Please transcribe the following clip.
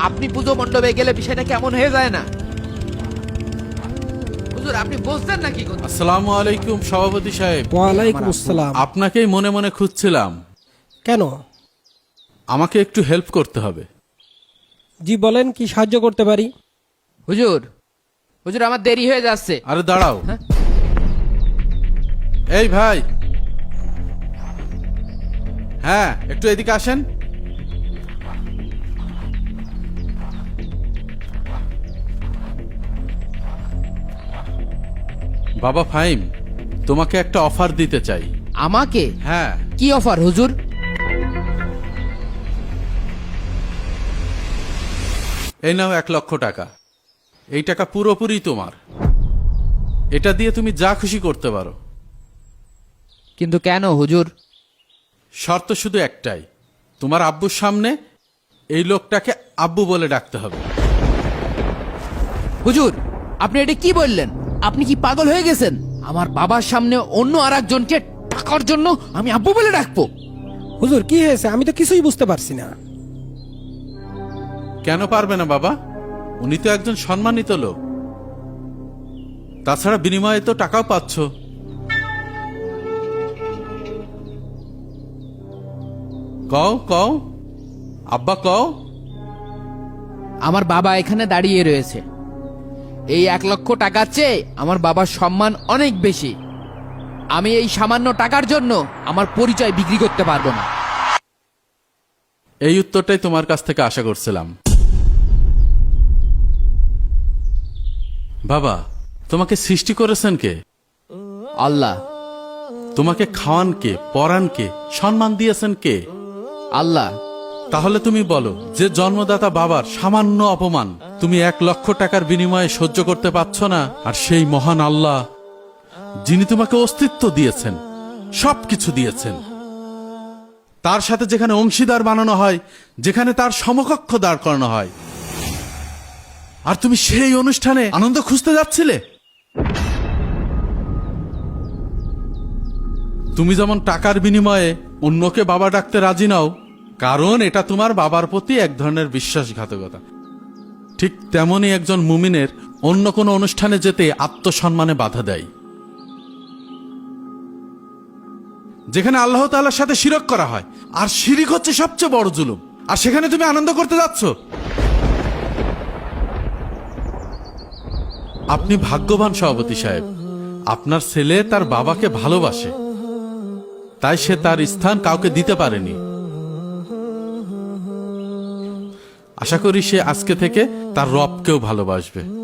আপনি পুজো মণ্ডপে গেলে বিষয়টা কেমন হয়ে যায় না? হুজুর আপনি বুঝতেন নাকি কথা? আসসালামু আলাইকুম সভাপতি সাহেব। ওয়ালাইকুম আসসালাম। আপনাকেই মনে মনে খুঁজছিলাম। কেন? আমাকে একটু হেল্প করতে হবে। জি বলেন কি সাহায্য করতে পারি? হুজুর হুজুর আমার দেরি হয়ে যাচ্ছে। আরে দাঁড়াও। হ্যাঁ? এই ভাই। হ্যাঁ একটু এদিকে আসেন। বাবা ফাইম তোমাকে একটা অফার দিতে চাই। আমাকে? হ্যাঁ। কি অফার হুজুর? এই নাও এক লক্ষ টাকা। এই টাকা পুরোপুরি তোমার। এটা দিয়ে তুমি যা খুশি করতে পারো। কিন্তু কেন হুজুর? শর্ত শুধু একটাই তোমার আব্বুর সামনে এই লোকটাকে আব্বু বলে ডাকতে হবে। হুজুর আপনি এটা কি বললেন? আপনি কি পাগল হয়ে গেছেন? আমার বাবার সামনে অন্য আর একজনকে টাকার জন্য আমি আব্বু বলে ডাকবো। হুজুর কি হয়েছে? আমি তো কিছুই বুঝতে পারছি না। কেন পারবে না বাবা? উনি তো একজন সম্মানিত লোক। তাছাড়া বিনিময়ে তো টাকাও পাচ্ছ। কও কও। আব্বা কও। আমার বাবা এখানে দাঁড়িয়ে রয়েছে। এই এক লক্ষ টাকার চেয়ে আমার বাবার সম্মান অনেক বেশি। আমি এই সামান্য টাকার জন্য আমার পরিচয় বিক্রি করতে পারব না। এই উত্তরটাই তোমার কাছ থেকে আশা করছিলাম। বাবা তোমাকে সৃষ্টি করেছেন কে? আল্লাহ। তোমাকে খাওয়ান কে পরান কে সম্মান দিয়েছেন কে? আল্লাহ। তাহলে তুমি বলো, যে জন্মদাতা বাবার সামান্য অপমান তুমি এক লক্ষ টাকার বিনিময়ে সহ্য করতে পারছ না, আর সেই মহান আল্লাহ, যিনি তোমাকে অস্তিত্ব দিয়েছেন, সবকিছু দিয়েছেন। তার সাথে যেখানে অংশীদার বানানো হয়, যেখানে তার সমকক্ষ দাঁড় করানো হয়। আর তুমি সেই অনুষ্ঠানে আনন্দ খুঁজতে যাচ্ছিলে? তুমি যেমন টাকার বিনিময়ে অন্যকে বাবা ডাকতে রাজি নাও কারণ এটা তোমার বাবার প্রতি এক ধরনের বিশ্বাসঘাতকতা। ঠিক তেমনই একজন মুমিনের অন্য কোনো অনুষ্ঠানে যেতে আত্মসম্মানে বাধা দেয়। যেখানে আল্লাহ তাআলার সাথে শিরক করা হয়, আর শিরিক হচ্ছে সবচেয়ে বড় জুলুম। আর সেখানে তুমি আনন্দ করতে যাচ্ছ। আপনি ভাগ্যবান সভাপতি সাহেব। আপনার ছেলে তার বাবাকে ভালোবাসে। তাই সে তার স্থান কাউকে দিতে পারেনি। আশা করি সে আজকে থেকে তার রবকেও ভালোবাসবে।